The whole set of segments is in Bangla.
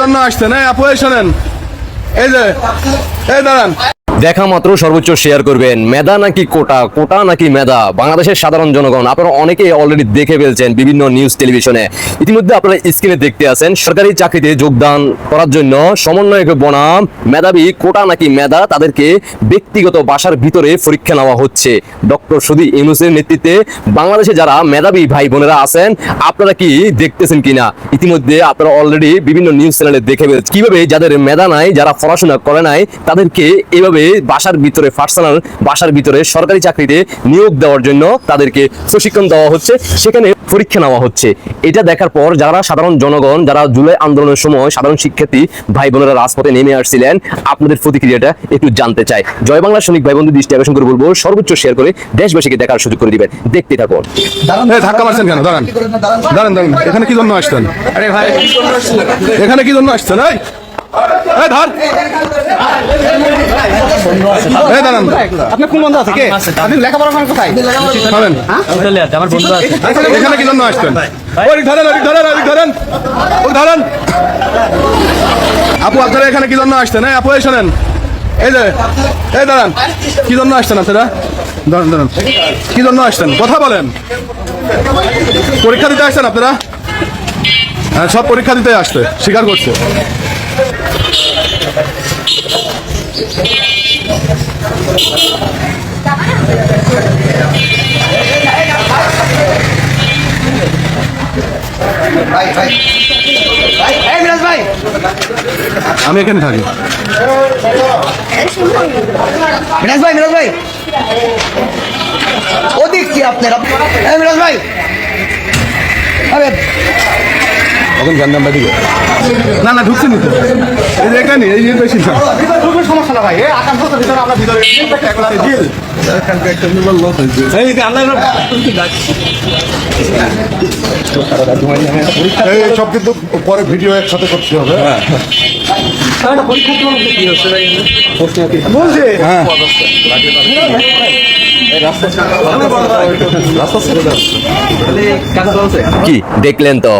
জন্য আসছেন। এই আপু এই শোনেন। এই যে এই দাঁড়ান। দেখা মাত্র সর্বোচ্চ শেয়ার করবেন। মেধা নাকি কোটা? কোটা নাকি মেধা? বাংলাদেশের সাধারণ জনগণ, আপনারা অনেকে অলরেডি দেখে ফেলছেন বিভিন্ন নিউজ টেলিভিশনে ইতিমধ্যে আপনারা স্ক্রিনে দেখতে আছেন, সরকারি চাকরিতে যোগদান করার জন্য সমন্বয়ক বনাম, মেধাবী, কোটা নাকি মেধা? তাদেরকে ব্যক্তিগত বাসার ভিতরে পরীক্ষা নেওয়া হচ্ছে। ডক্টর সুদী ইউনুসের নেতৃত্বে বাংলাদেশে যারা মেধাবী ভাই বোনেরা আছেন, আপনারা কি দেখতেছেন কিনা? ইতিমধ্যে আপনারা অলরেডি বিভিন্ন নিউজ চ্যানেলে দেখে ফেলছেন। কীভাবে যাদের মেধা নাই, যারা পড়াশোনা করে নাই, তাদেরকে এভাবে বাসার ভিতরে পার্সোনাল বাসার ভিতরে সরকারি চাকরিতে নিয়োগ দেওয়ার জন্য তাদেরকে প্রশিক্ষণ দেওয়া হচ্ছে। সেখানে পরীক্ষা নেওয়া হচ্ছে। এটা দেখার পর যারা সাধারণ জনগণ যারা জুলাই আন্দোলনের সময় সাধারণ শিক্ষার্থী ভাই বোনেরা রাজপথে নেমে আসছিলেন আপনাদের প্রতিক্রিয়াটা একটু জানতে চাই। জয় বাংলা সৈনিক ভাই বন্ধু দৃষ্টি আকর্ষণ করে বলব সর্বোচ্চ শেয়ার করে দেশবাসীকে দেখার সুযোগ করে দিবেন। দেখতে থাকুন। ধাক্কা মারছেন কেন? দাঁড়ান। দাঁড়ান দাঁড়ান। এখানে কি জন্য আসছেন? আরে ভাই। এখানে কি জন্য আসছেন? এই ধর। আপনি কোন বন্ধু আছে? কে? আপনি লেখাপড়া করেন কোথায়? খাবেন আমার বন্ধু আছে। এখানে কি জন্য আসছেন? ওই ধরেন ওই ধরেন ওই ধরেন। ওই ধরেন। আপু আপনারা এখানে কি জন্য আসছেন? এই আপু এই শোনেন। এই যে এই দাঁড়ান। কি জন্য আসছেন আপনারা? দাঁড়ান দাঁড়ান। কি জন্য আসছেন? কথা বলেন। পরীক্ষা দিতে আসছেন আপনারা? হ্যাঁ সব পরীক্ষা দিতে আসছে স্বীকার করছে। আমি এখানে থাকি। মিরাজ ভাই মিরাজ ভাই। ওদিক কি আপনার? মিরাজ ভাই। আরে এখন জানলাম না না ঢুকছে নি তো। এই এখানে এই বেশি। না খুবই সমস্যা না ভাই। এই আকাশ বছর ভিতরে আমরা ভিতরে এই যে আমরা এই সব কিন্তু পরে ভিডিও একসাথে করতে হবে। বলছে। হ্যাঁ। কি দেখলেন তো?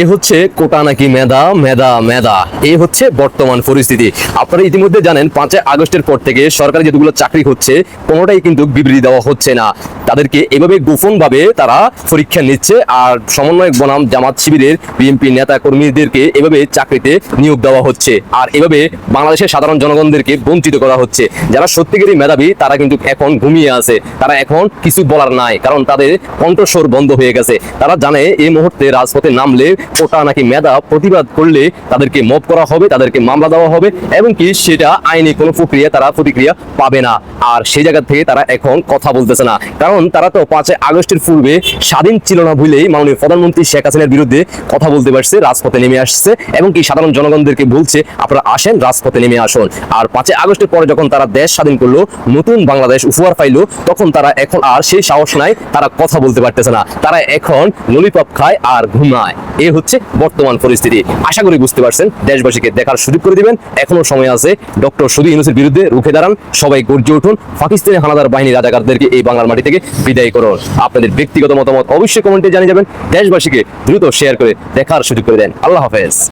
এই হচ্ছে কোটা নাকি মেধা? মেধা মেধা। এই হচ্ছে বর্তমান পরিস্থিতি। আপনারা ইতিমধ্যে জানেন, পাঁচই আগস্টের পর থেকে সরকারি যেগুলো চাকরি হচ্ছে, কোনোটাই কিন্তু বিবৃতি দেওয়া হচ্ছে না। তাদেরকে এভাবে গোপন ভাবে তারা পরীক্ষা নিচ্ছে আর সমন্বয়ক বনাম জামাত শিবিরের বিএনপি নেতা কর্মীদেরকে এভাবে চাকরিতে নিয়োগ দেওয়া হচ্ছে আর এভাবে বাংলাদেশের সাধারণ জনগণদেরকে বঞ্চিত করা হচ্ছে। যারা সত্যিকারই মেধাবী, তারা কিন্তু এখন ঘুমিয়ে আছে। তারা এখন কিছু বলার নাই, কারণ তাদের কণ্ঠস্বর বন্ধ হয়ে গেছে। তারা জানে এই মুহূর্তে রাজপথে নামলে কোটা নাকি মেধা প্রতিবাদ করলে তাদেরকে মব করা হবে, তাদেরকে মামলা দেওয়া হবে এবং কি সেটা আইনি কোনো প্রক্রিয়া তারা প্রতিক্রিয়া পাবে না। আর সেই জায়গা থেকে তারা এখন কথা বলতেছে না। কারণ তারা তো পাঁচই আগস্টের পূর্বে স্বাধীন ছিল না ভুলেই মাননীয় প্রধানমন্ত্রী শেখ হাসিনার বিরুদ্ধে কথা বলতে পারছে, রাজপথে নেমে আসছে এবং কি সাধারণ জনগণদেরকে বলছে, আপনারা আসেন, রাজপথে নেমে আসুন। আর পাঁচই আগস্টের পরে যখন তারা দেশ স্বাধীন করল, নতুন বাংলাদেশ উপহার পাইলো, তখন তারা এখন আর সেই সাহস নাই, তারা কথা বলতে পারতেছে না। তারা এখন ললিপপ খায় আর ঘুমায়। এ হচ্ছে বর্তমান পরিস্থিতি। আশা করি বুঝতে পারছেন, দেশবাসীকে দেখার সুযোগ করে দিবেন। এখনও সময় আছে, ডক্টর সুদী ইউনুসের বিরুদ্ধে রুখে দাঁড়ান, সবাই গর্জে উঠুন। পাকিস্তানি হানাদার বাহিনী রাজাকারদেরকে এই বাংলার মাটি থেকে বিদায় করুন। আপনাদের ব্যক্তিগত মতামত অবশ্যই কমেন্টে জানিয়ে যাবেন। দেশবাসীকে দ্রুত শেয়ার করে দেখার সুযোগ করে দেন। আল্লাহ হাফেজ।